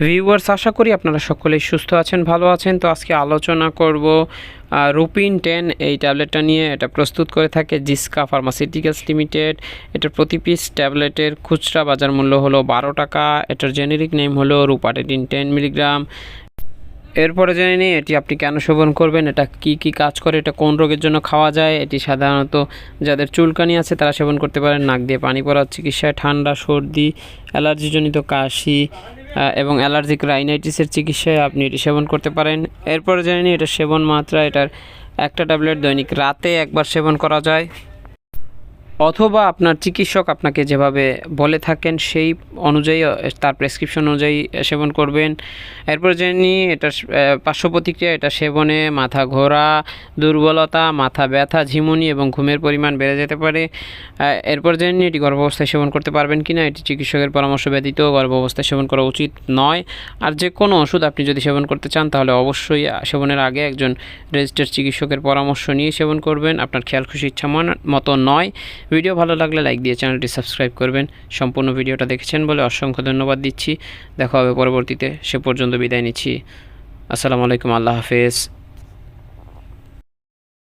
Viewers আশা করি আপনারা সকলেই সুস্থ আছেন, ভালো আছেন। তো আজকে আলোচনা করব রুপিন টেন এই ট্যাবলেটটা নিয়ে। এটা প্রস্তুত করে থাকে জিসকা ফার্মাসিউটিক্যালস লিমিটেড এটার প্রতি পিস ট্যাবলেটের খুচরা বাজার মূল্য হলো বারো টাকা। এটার জেনেরিক নেম হলো রুপাটেডিন টেন মিলিগ্রাম এরপরে জেনে নিই, এটি আপনি কেন সেবন করবেন? এটা কি কি কাজ করে? এটা কোন রোগের জন্য খাওয়া যায়? এটি সাধারণত যাদের চুলকানি আছে, তারা সেবন করতে পারেন। নাক দিয়ে পানি পড়ার চিকিৎসায় ঠান্ডা, সর্দি, অ্যালার্জিজনিত কাশি এবং অ্যালার্জিক রাইনাইটিসের চিকিৎসায় আপনি এটি সেবন করতে পারেন। এরপরে জানি এটা সেবন মাত্রা, এটার একটা ট্যাবলেট দৈনিক রাতে একবার সেবন করা যায়। অথবা আপনার চিকিৎসক আপনাকে যেভাবে বলে থাকেন সেই অনুযায়ী তার প্রেসক্রিপশন অনুযায়ী সেবন করবেন। এরপর জেনে এটা পার্শ্ব প্রতিক্রিয়া এটা সেবনে মাথা ঘোরা, দুর্বলতা, মাথা ব্যথা, ঝিমুনি এবং ঘুমের পরিমাণ বেড়ে যেতে পারে। এরপর জেনে এটি গর্ভাবস্থায় সেবন করতে পারবেন কি না এটি চিকিৎসকের পরামর্শ ব্যতীত গর্ভাবস্থায় সেবন করা উচিত নয়। আর যে কোনো ওষুধ আপনি যদি সেবন করতে চান, তাহলে অবশ্যই সেবনের আগে একজন রেজিস্টার্ড চিকিৎসকের পরামর্শ নিয়ে সেবন করবেন। আপনার খেয়াল খুশি, ইচ্ছা মতো নয়। ভিডিও ভালো লাগলে লাইক দিয়ে চ্যানেলটি সাবস্ক্রাইব করবেন। সম্পূর্ণ ভিডিওটা দেখেছেন বলে অসংখ্য ধন্যবাদ দিচ্ছি। দেখা হবে পরবর্তীতে। সে পর্যন্ত বিদায় নিচ্ছি। আসসালামু আলাইকুম। আল্লাহ হাফেজ।